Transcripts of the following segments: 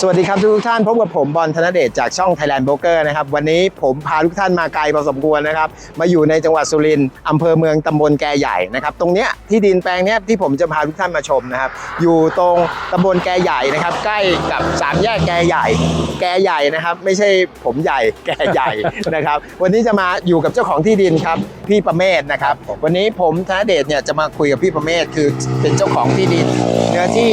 สวัสดีครับทุกท่านพบกับผมบอลธนเดชจากช่อง Thailand Broker นะครับวันนี้ผมพาทุกท่านมาไกลพอสมควรนะครับมาอยู่ในจังหวัดสุรินทร์อำเภอเมืองตำบลแกใหญ่นะครับตรงเนี้ยที่ดินแปลงเนี้ยที่ผมจะพาทุกท่านมาชมนะครับอยู่ตรงตำบลแกใหญ่นะครับใกล้กับสามแยกแกใหญ่ แกใหญ่นะครับไม่ใช่ผมใหญ่แกใหญ่นะครับวันนี้จะมาอยู่กับเจ้าของที่ดินครับพี่ประเมศนะครับวันนี้ผมธนเดชเนี่ยจะมาคุยกับพี่ประเมศคือเป็นเจ้าของที่ดินเนื้อที่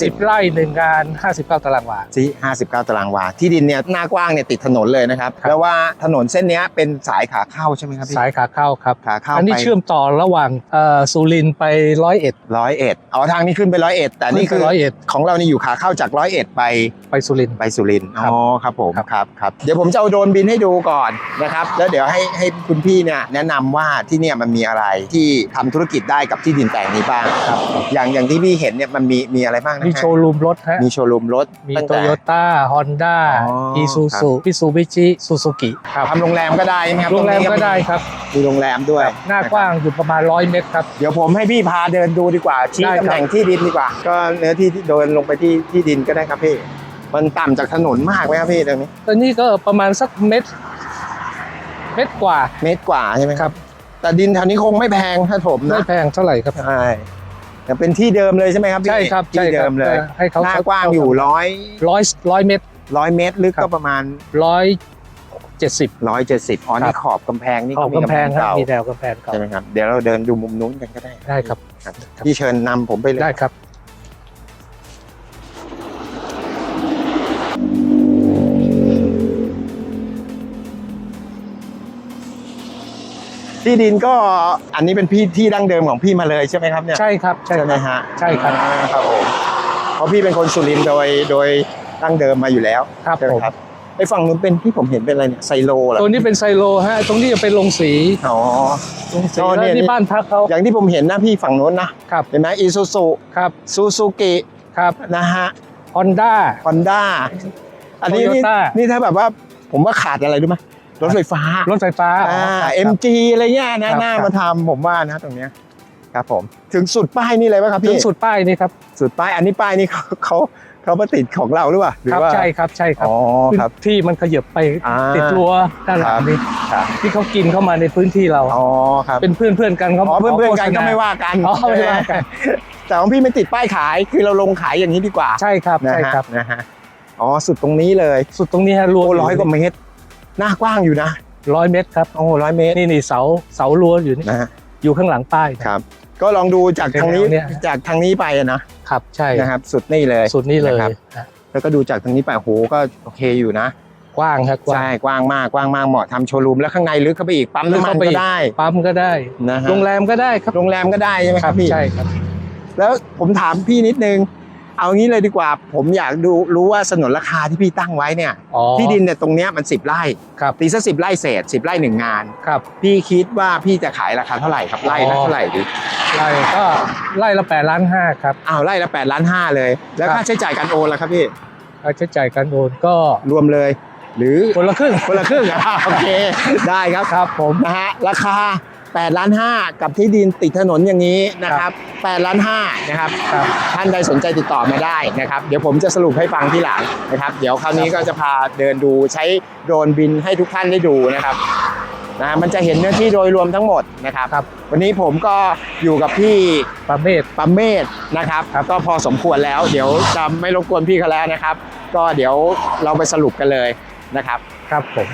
สิบไร่หนึ่งงาน 59 ตารางวาที่59 ตารางวา ที่ดินเนี่ยหน้ากว้างเนี่ยติดถนนเลยนะครับครับ แล้วว่าถนนเส้นเนี้ยเป็นสายขาเข้าใช่ไหมครับพี่สายขาเข้าครับขาเข้าอันนี้ไปเชื่อมต่อระหว่างเอ่อสุรินทร์ไปร้อยเอ็ดร้อยเอ็ดอ๋อทางนี้ขึ้นไปร้อยเอ็ดแต่นี่คือร้อยเอ็ดของเรานี่อยู่ขาเข้าจากร้อยเอ็ดไปไปสุรินทร์ไปสุรินทร์ครับอ๋อครับผมครับครับครับเดี๋ยวผมจะเอาโดรนบินให้ดูก่อนนะครับ แล้วเดี๋ยวให้ให้คุณพี่เนี่ยแนะนำว่าที่เนี่ยมันมีอะไรที่ทำธุรกิจได้กับที่ดินแปลงนี้บ้างครับอย่างอย่างที่พี่เห็นเนี่ยมันมีมีอะไรบ้างนะมีฮะโชว์รูมรถฮะมีโชว์รูมรถมีตั้งโตแต่ โยต้าฮอนด้าอ๋อ อีซูครัซูบพิซูบิชิซูซูกิครับทำโรงแรมก็ได้ใช่ไหมครับโรงแรมตนี้ก็ได้ครับ มีโรงแรมด้วยหน้ากว้างอยู่ประมาณ 100 เมตรครับ เดี๋ยวผมให้พี่พาเดินดูดีกว่า ชี้ได้ครับ ตำแหน่งที่ดินดีกว่า ก็เนื้อที่ที่เดินลงไปที่ที่ดินก็ได้ครับพี่ มันต่ำจากถนนมากไหมครับพี่ตรงนี้ ตอนนี้ก็ประมาณสักเม็ดเม็ดกว่า เมตรกว่าใช่ไหมครับ แต่ดินแถวนี้คงไม่แพงถ้าถมไม่นะแพงเท่าไหร่ครับ ใช่ แต่เป็นที่เดิมเลยใช่ไหมครับพี่ใช่ครับใช่ที่คเดิรับมเลยออให้เขาหน้ากว้างอยู่ร้อยร้อยร้อยเมตรร้อยเมตรลึกครัก็บประมาณร้อยเจ็ดสิบร้อยเจ็ดสิบอ๋อครันี่บขอบกำแพงนี่ขอบมีกำแพงครับเก่ามีแนวกำแพงเก่าใช่ไหมครับเดี๋ยวเราเดินดูมุมนู้นกันก็ได้ได้ครับครับพี่เชิญนำผมไปเลยได้ครับ ที่ดินก็อันนี้เป็นพี่ที่ดั้งเดิมของพี่มาเลยใช่ไหมครับเนี่ยใช่ครับใช่ใช่ไหมครับฮะใช่ครับอ่าครับผมเพราะพี่เป็นคนสุรินทร์โดยโดยดั้งเดิมมาอยู่แล้วครับใช่ไหผมมครับไอ้ฝั่งนู้นเป็นที่ผมเห็นเป็นอะไรเนี่ยไซโลเหรอตัวนี้เป็นไซโลฮะตรงนี้จะเป็นโรงสีอ๋อโรงสีอ๋อแล้วเนี่ยที่บ้านพักเขาอย่างที่ผมเห็นนะพี่ฝั่งนู้นนะครับเห็นไหมอีซูซูครับซูซูกิครับนะฮะฮอนด้าฮอนด้าอันนี้นี่ Toyota นี่ถ้าแบบว่าผมว่าขาดอะไรรู้ไหม รถไฟฟ้ารถไฟฟ้าอ่าครับเอ็มจีอะไรเงี้ยนะครับหน้าครับมาทำผมว่านะตรงเนี้ยครับผมถึงสุดป้ายนี่เลยป่ะครับถึพี่งสุดป้ายนี่ครับสุดป้ายอันนี้ป้ายนี่เขาเขาเขามาติดของเราหรือเปล่าหรือครับว่าใช่ครับใช่ครับอ๋อครับที่มันขยับไปอ่าติดรั้วด้านหลัครังบนี่ครับที่เขากินเข้ามาในพื้นที่เราอ๋อครับเป็นเพื่อนเพื่อนๆกันเขาอ๋อเพื่อนเพื่อนๆกันก็ไม่ว่ากันอ๋อไม่ว่ากันแต่ของพี่ไม่ติดป้ายขายคือเราลงขายอย่างนี้ดีกว่าใช่ครับนะใช่ฮะครับนะฮะอ๋อสุดตรงนี้เลย สุดตรงนี้ฮะรั้วโอ้ร้อยกว่าเมตร หน้ากว้างอยู่นะร้อยเมตรครับโอ้ร้อยเมตรนี่นี่เสาเสารั้วอยู่นี่นะฮะอยู่ข้างหลังป้ายครับ ก็ลองดูจากทางนี้เนี่ยจากทางนี้ไปอะนะครับ ใช่นะครับ สุดนี่เลยสุดนี้เลยนะครับฮะแล้วก็ดูจากทางนี้ไปโหก็โอเคอยู่นะกว้างครับกว้างใช่กว้างมากกว้างมากเหมาะทำโชว์รูมแล้วข้างในลึกเข้าไปอีกปั๊มน้ำมันลึกเข้าไปก็อีกได้ปั๊มก็ได้นะฮะโรงแรมก็ได้ครับโรงแรมก็ได้ใช่ไหมครับพี่ใช่ครับ แล้วผมถามพี่นิดนึง เอางี้เลยดีกว่า ผมอยากดูรู้ว่าสนนราคาที่พี่ตั้งไว้เนี่ยอ๋อที่ดินเนี่ยตรงเนี้ยมันสิบไร่ครับตีสักสิบไร่เศษสิบไร่หนึ่งงาน ครับพี่คิดว่าพี่จะขายราคาเท่าไหร่ครับไร่ละอ๋อ เท่าไหร่ดีไร่ก็ไร่ละแปดล้านห้าครับ อ้าวไร่ละแปดล้านห้าเลย แล้วครับ ค่าใช้จ่ายการโอนล่ะครับพี่ค่าใช้จ่ายการโอนก็รวมเลย หรือคนละครึ่งคนละครึ่งอะโอเคได้ครับครับผมนะฮะราคา 8ล้าน5กับที่ดินติดถนนอย่างนี้นะครับ8ล้าน5นะครับครับท่านใดสนใจติดต่อมาได้นะครับ เดี๋ยวผมจะสรุปให้ฟังที่หลังนะครับ เดี๋ยวคราวนี้ก็จะพาเดินดูใช้โดรนบินให้ทุกท่านได้ดูนะครับนะมันจะเห็นเนื้อที่โดยรวมทั้งหมดนะครับครับวันนี้ผมก็อยู่กับพี่ประเมศปั๊มเมธนะครับก็พอสมควรแล้ว เดี๋ยวจะไม่รบกวนพี่เขาแล้วนะครับ ก็เดี๋ยวเราไปสรุปกันเลยนะครับ ครับผม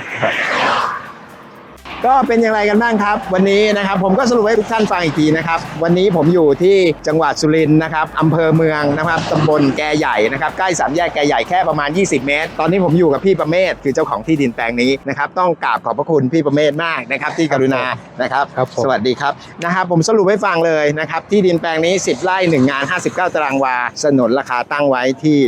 ก็เป็นอย่างไรกันบ้างครับ วันนี้นะครับผมก็สรุปให้ทุกท่านฟังอีกทีนะครับวันนี้ผมอยู่ที่จังหวัดสุรินทร์นะครับอำเภอเมืองนะครับตำบลแกใหญ่นะครับใกล้สามแยกแกใหญ่แค่ประมาณ 20 เมตร ตอนนี้ผมอยู่กับพี่ประเมศคือเจ้าของที่ดินแปลงนี้นะครับต้องกราบขอบพระคุณพี่ประเมศมากนะครับที่กรุณานะครับครับผม สวัสดีครับนะครับผมสรุปให้ฟังเลยนะครับที่ดินแปลงนี้ 10 ไร่ 1 งาน 59 ตารางวาสนนราคาตั้งไว้ที่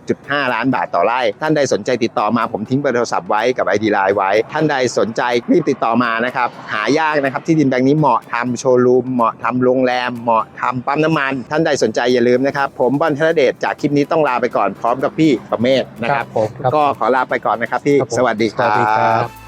8.5 ล้านบาทต่อไร่ ท่านใดสนใจติดต่อมาผมทิ้งเบอร์โทรศัพท์ไว้กับ ID ไลน์ไว้ ท่านใดสนใจรีบติดต่อมานะครับหายากนะครับที่ดินแปลงนี้เหมาะทำโชว์รูมเหมาะทำโรงแรมเหมาะทำปั๊มน้ำมัน ท่านใดสนใจอย่าลืมนะครับผมบอลธนเดชจากคลิปนี้ต้องลาไปก่อนพร้อมกับพี่ประเมศนะครับผมครับก็ขอลาไปก่อนนะครับพี่ครับผมสวัสดีคสวัรัสดีครับบ